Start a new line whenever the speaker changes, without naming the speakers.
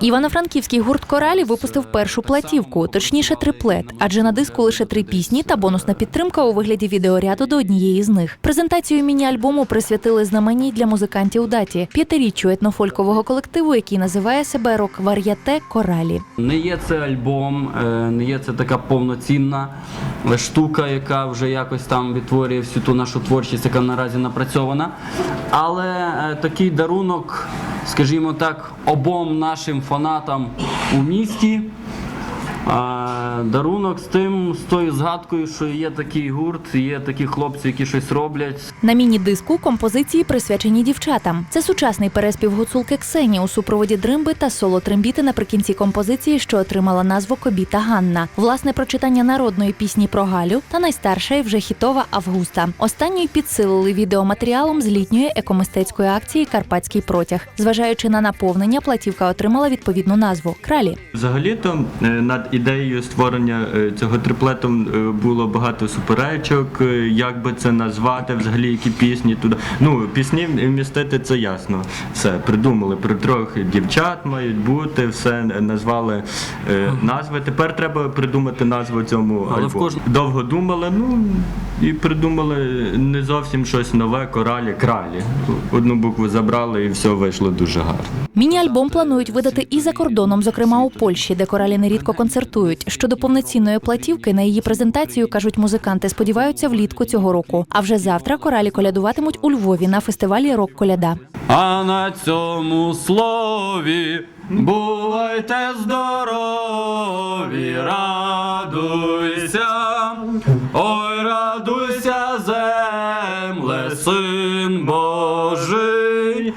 Івано-Франківський гурт Коралі випустив першу платівку, точніше триплет, адже на диску лише три пісні та бонусна підтримка у вигляді відеоряду до однієї з них. Презентацію міні-альбому присвятили знаменній для музикантів даті п'ятиріччю етнофолькового колективу, який називає себе рок вар'яте Коралі.
Не є це альбом, е, не є це така повноцінна штука, яка вже якось там відтворює всю ту нашу творчість, яка наразі напрацьована. Але е, такий дарунок, скажімо так, обом нашим фанатам у місті. Е, Дарунок з тим, з тою згадкою, що є такий гурт, є такі хлопці, які щось роблять.
На міні-диску композиції присвячені дівчатам. Це сучасний переспів гуцулки Ксені у супроводі дримби та соло трембіти наприкінці композиції, що отримала назву Кобіта Ганна. Власне прочитання народної пісні про Галю та найстарша і вже хітова Августа. Останньою підсилили відеоматеріалом з літньої екомистецької акції Карпатський протяг. Зважаючи на наповнення, платівка отримала відповідну назву Кралі.
Взагалі-то е, над ідеєю створення е, цього триплету е, було багато суперечок, е, як би це назвати, взагалі які пісні туди. Ну, пісні вмістити це ясно. Все, придумали про трьох дівчат мають бути, все назвали назви. Тепер треба придумати назву цьому
Але
альбому.
кожн-
Довго думали, ну і придумали не зовсім щось нове, коралі, кралі. Одну букву забрали і все вийшло дуже гарно.
Міні-альбом планують видати і за кордоном, зокрема у Польщі, де коралі нерідко концертують жартують щодо повноцінної платівки на її презентацію кажуть музиканти. Сподіваються влітку цього року. А вже завтра коралі колядуватимуть у Львові на фестивалі Рок Коляда.
А на цьому слові бувайте здорові, радуйся, ой, радуйся, земле, син Божий.